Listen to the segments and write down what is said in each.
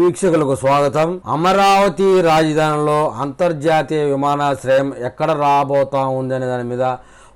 వీక్షకులకు స్వాగతం. అమరావతి రాజధానిలో అంతర్జాతీయ విమానాశ్రయం ఎక్కడ రాబోతా ఉందనే దాని మీద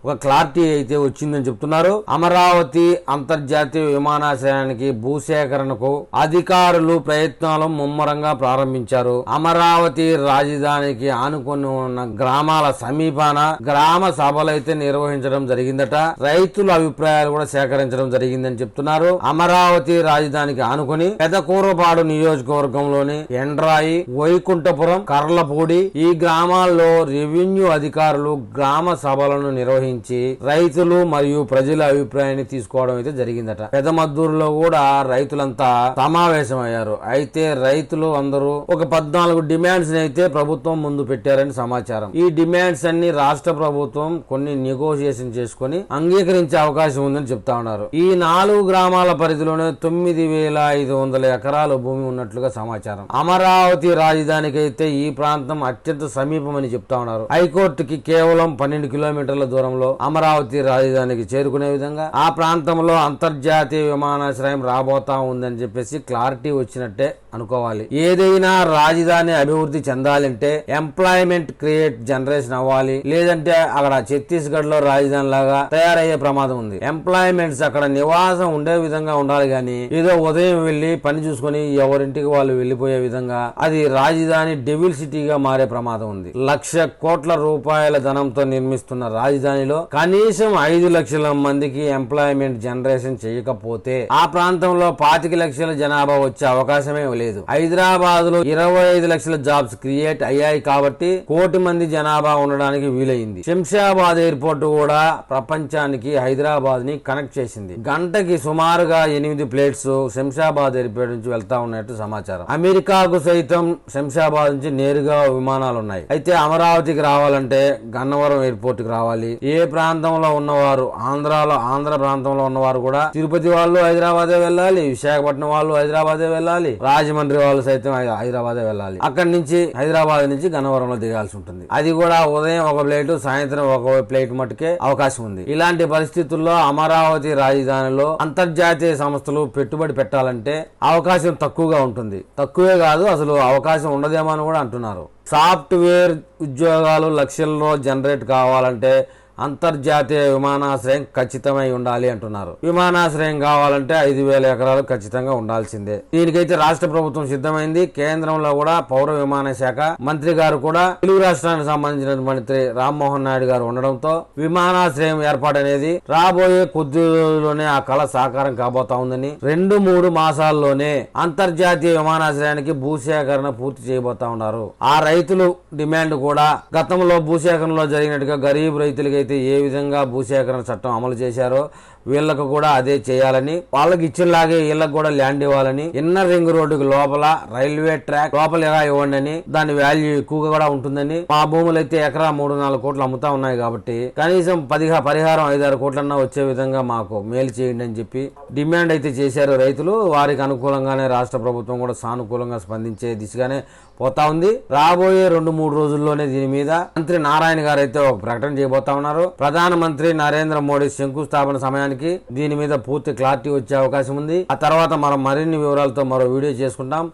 ఒక క్లారిటీ అయితే వచ్చిందని చెప్తున్నారు. అమరావతి అంతర్జాతీయ విమానాశ్రయానికి భూసేకరణకు అధికారులు ప్రయత్నాలు ముమ్మరంగా ప్రారంభించారు. అమరావతి రాజధానికి ఆనుకొని ఉన్న గ్రామాల సమీపాన గ్రామ సభలైతే నిర్వహించడం జరిగిందట. రైతుల అభిప్రాయాలు కూడా సేకరించడం జరిగిందని చెప్తున్నారు. అమరావతి రాజధానికి ఆనుకొని పెదకూరపాడు నియోజకవర్గంలోని ఎండ్రాయి వైకుంఠపురం కర్లపూడి ఈ గ్రామాల్లో రెవెన్యూ అధికారులు గ్రామ సభలను నిర్వహించి రైతులు మరియు ప్రజల అభిప్రాయాన్ని తీసుకోవడం అయితే జరిగిందట. పెదమద్దూరులో కూడా రైతులంతా సమావేశమయ్యారు. అయితే రైతులు అందరూ ఒక పద్నాలుగు డిమాండ్స్ అయితే ప్రభుత్వం ముందు పెట్టారని సమాచారం. ఈ డిమాండ్స్ అన్ని రాష్ట్ర ప్రభుత్వం కొన్ని నెగోషియేషన్ చేసుకుని అంగీకరించే అవకాశం ఉందని చెప్తా ఉన్నారు. ఈ నాలుగు గ్రామాల పరిధిలోనే తొమ్మిది వేల ఐదు వందల ఎకరాల భూమి ఉన్నట్లుగా సమాచారం. అమరావతి రాజధానికి అయితే ఈ ప్రాంతం అత్యంత సమీపమని చెప్తా ఉన్నారు. హైకోర్టుకి కేవలం పన్నెండు కిలోమీటర్ల దూరంలో అమరావతి రాజధానికి చేరుకునే విధంగా ఆ ప్రాంతంలో అంతర్జాతీయ విమానాశ్రయం రాబోతా ఉందని చెప్పేసి క్లారిటీ వచ్చినట్టే అనుకోవాలి. ఏదైనా రాజధాని అభివృద్ధి చెందాలంటే ఎంప్లాయ్మెంట్ క్రియేట్ జనరేషన్ అవ్వాలి. లేదంటే అక్కడ ఛత్తీస్గఢ్లో రాజధాని లాగా తయారయ్యే ప్రమాదం ఉంది. ఎంప్లాయ్మెంట్స్ అక్కడ నివాసం ఉండే విధంగా ఉండాలి కానీ ఏదో ఉదయం వెళ్ళి పని చూసుకుని ఎవరింటికి వాళ్ళు వెళ్ళిపోయే విధంగా అది రాజధాని డెవిల్ సిటీగా మారే ప్రమాదం ఉంది. లక్ష కోట్ల రూపాయల ధనంతో నిర్మిస్తున్న రాజధానిలో కనీసం ఐదు లక్షల మందికి ఎంప్లాయ్మెంట్ జనరేషన్ చేయకపోతే ఆ ప్రాంతంలో పాతిక లక్షల జనాభా వచ్చే అవకాశమే లేదు. హైదరాబాద్లో ఇరవై ఐదు లక్షల జాబ్స్ క్రియేట్ అయ్యాయి కాబట్టి కోటి మంది జనాభా ఉండడానికి వీలైంది. శంషాబాద్ ఎయిర్పోర్ట్ కూడా ప్రపంచానికి హైదరాబాద్ని కనెక్ట్ చేసింది. గంటకి సుమారుగా ఎనిమిది ప్లేట్స్ శంషాబాద్ ఎయిర్పోర్ట్ నుంచి వెళ్తా ఉన్నట్టు సమాచారం. అమెరికాకు సైతం శంషాబాద్ నుంచి నేరుగా విమానాలు ఉన్నాయి. అయితే అమరావతికి రావాలంటే గన్నవరం ఎయిర్పోర్ట్కి రావాలి. ఏ ప్రాంతంలో ఉన్నవారు ఆంధ్రాలో ఆంధ్ర ప్రాంతంలో ఉన్నవారు కూడా తిరుపతి వాళ్ళు హైదరాబాదే వెళ్ళాలి. విశాఖపట్నం వాళ్ళు హైదరాబాదే వెళ్ళాలి. రాజమండ్రి వాళ్ళు సైతం హైదరాబాదే వెళ్ళాలి. అక్కడి నుంచి హైదరాబాద్ నుంచి గన్నవరంలో దిగాల్సి ఉంటుంది. అది కూడా ఉదయం ఒక ప్లేట్ సాయంత్రం ఒక ప్లేట్ మటుకే అవకాశం ఉంది. ఇలాంటి పరిస్థితుల్లో అమరావతి రాజధానిలో అంతర్జాతీయ సంస్థలు పెట్టుబడి పెట్టాలంటే అవకాశం తక్కువగా ఉంటుంది. తక్కువే కాదు అసలు అవకాశం ఉండదేమో అని కూడా అంటున్నారు. సాఫ్ట్వేర్ ఉద్యోగాలు లక్షల్లో జనరేట్ కావాలంటే అంతర్జాతీయ విమానాశ్రయం ఖచ్చితమై ఉండాలి అంటున్నారు. విమానాశ్రయం కావాలంటే ఐదు వేల ఎకరాలు ఖచ్చితంగా ఉండాల్సిందే. దీనికైతే రాష్ట్ర ప్రభుత్వం సిద్ధమైంది. కేంద్రంలో కూడా పౌర విమాన శాఖ మంత్రి గారు కూడా తెలుగు రాష్ట్రానికి సంబంధించిన మంత్రి రామ్మోహన్ నాయుడు గారు ఉండడంతో విమానాశ్రయం ఏర్పాటు అనేది రాబోయే కొద్ది రోజుల్లోనే ఆ కళ సాకారం కాబోతా ఉందని రెండు మూడు మాసాల్లోనే అంతర్జాతీయ విమానాశ్రయానికి భూసేకరణ పూర్తి చేయబోతా ఉన్నారు. ఆ రైతులు డిమాండ్ కూడా గతంలో భూసేకరణలో జరిగినట్టుగా గరీబ్ రైతులకి అయితే ఏ విధంగా భూసేకరణ చట్టం అమలు చేశారో వీళ్ళకు కూడా అదే చేయాలని వాళ్ళకి ఇచ్చినలాగే వీళ్ళకి కూడా ల్యాండ్ ఇవ్వాలని ఇన్నర్ రింగ్ రోడ్డుకి లోపల రైల్వే ట్రాక్ లోపల ఎలా ఇవ్వండి అని దాని వాల్యూ ఎక్కువగా కూడా ఉంటుందని మా భూములు అయితే ఎకరా మూడు నాలుగు కోట్లు అమ్ముతా ఉన్నాయి కాబట్టి కనీసం పదిహా పరిహారం ఐదారు కోట్లన్నా వచ్చే విధంగా మాకు మేలు చేయండి అని చెప్పి డిమాండ్ అయితే చేశారు రైతులు. వారికి అనుకూలంగానే రాష్ట్ర ప్రభుత్వం కూడా సానుకూలంగా స్పందించే దిశగానే పోతా ఉంది. రాబోయే రెండు మూడు రోజుల్లోనే దీని మీద మంత్రి నారాయణ గారు అయితే ఒక ప్రకటన చేయబోతా ఉన్నారు. ప్రధానమంత్రి నరేంద్ర మోడీ శంకుస్థాపన సమయానికి దీని మీద పూర్తి క్లారిటీ వచ్చే అవకాశం ఉంది. ఆ తర్వాత మనం మరిన్ని వివరాలతో మరో వీడియో చేసుకుంటాం.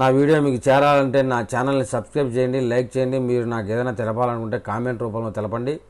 నా వీడియో మీకు చేరాలంటే నా ఛానల్ని సబ్స్క్రైబ్ చేయండి లైక్ చేయండి. మీరు నాకు ఏదైనా తెలపాలనుకుంటే కామెంట్ రూపంలో తెలపండి.